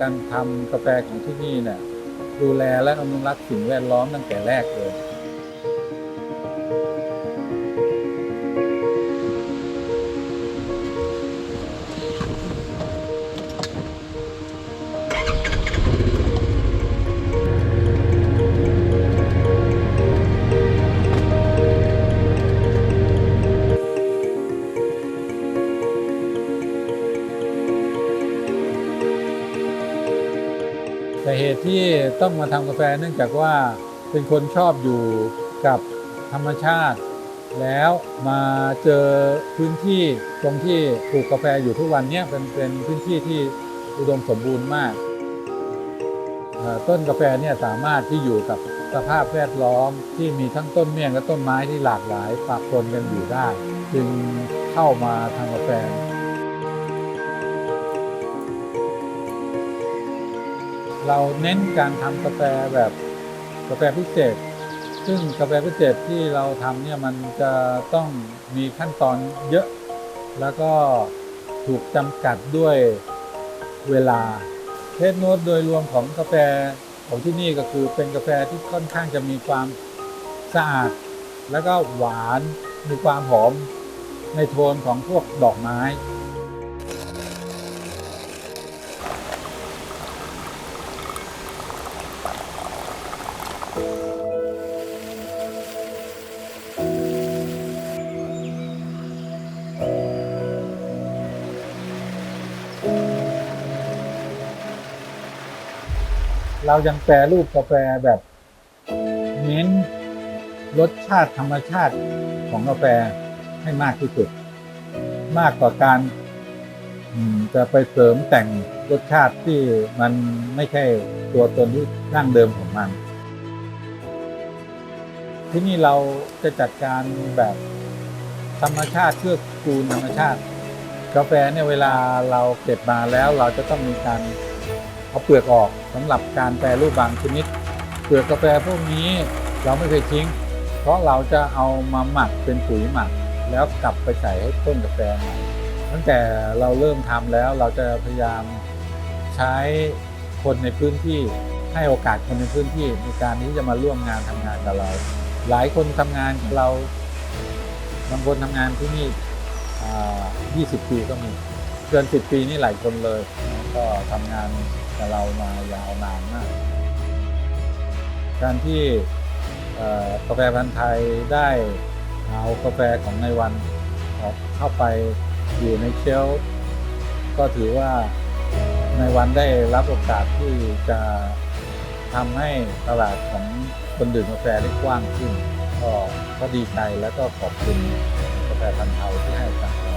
การทำกาแฟของที่นี่เนี่ยดูแลและอนุรักษ์สิ่งแวดล้อมตั้งแต่แรกเลย แต่เหตุที่ต้องมาทำกาแฟเนื่องจากว่าเป็นคนชอบอยู่กับธรรมชาติ แล้วมาเจอพื้นที่ตรงที่ปลูกกาแฟอยู่ทุกวันนี้เป็นเป็นพื้นที่ที่อุดมสมบูรณ์มากต้นกาแฟเนี่ยสามารถที่อยู่กับสภาพแวดล้อมที่มีทั้งต้นเมี่ยงและต้นไม้ที่หลากหลายปะปนกันอยู่ได้ จึงเข้ามาทำกาแฟ เราเน้นการทำกาแฟแบบกาแฟพิเศษ ซึ่งกาแฟพิเศษที่เราทำเนี่ยมันจะต้องมีขั้นตอนเยอะ แล้วก็ถูกจำกัดด้วยเวลาเทสโนตโดยรวมของกาแฟของที่นี่ก็คือเป็นกาแฟที่ค่อนข้างจะมีความสะอาด แล้วก็หวานมีความหอมในโทนของพวกดอกไม้ เรายังแปรรูปกาแฟแบบเน้นรสชาติธรรมชาติของกาแฟให้มากที่สุด มากกว่าการจะไปเสริมแต่งรสชาติที่มันไม่ใช่ตัวตนที่ดั้งเดิมของมัน ที่นี่เราจะจัดการแบบธรรมชาติเพื่อกูลธรรมชาติ กาแฟเนี่ยเวลาเราเก็บมาแล้วเราจะต้องมีการเอาเปลือกออกสำหรับการแปรรูปบางชนิด เปลือกกาแฟพวกนี้เราไม่เคยทิ้ง เพราะเราจะเอามาหมักเป็นปุ๋ยหมัก แล้วกลับไปใส่ให้ต้นกาแฟใหม่ตั้งแต่เราเริ่มทำแล้วเราจะพยายามใช้คนในพื้นที่ให้โอกาสคนในพื้นที่ในการที่จะมาร่วมงานทำงานกับเรา หลายคนทำงานกับเราบางคนทำงานที่นี่ 20 ปีก็มีเกิน 10 ปีนี่หลายคนเลย ก็ทำงานกับเรามายาวนานมาก การที่กาแฟพันธ์ไทยได้เอากาแฟของในวันออกเข้าไปอยู่ในเชลก็ถือว่าในวันได้รับโอกาสที่จะ ทำให้ตลาดของคนดื่มกาแฟได้กว้างขึ้น ก็ก็ดีใจแล้วก็ขอบคุณกาแฟพันธุ์เทาที่ให้โอกาส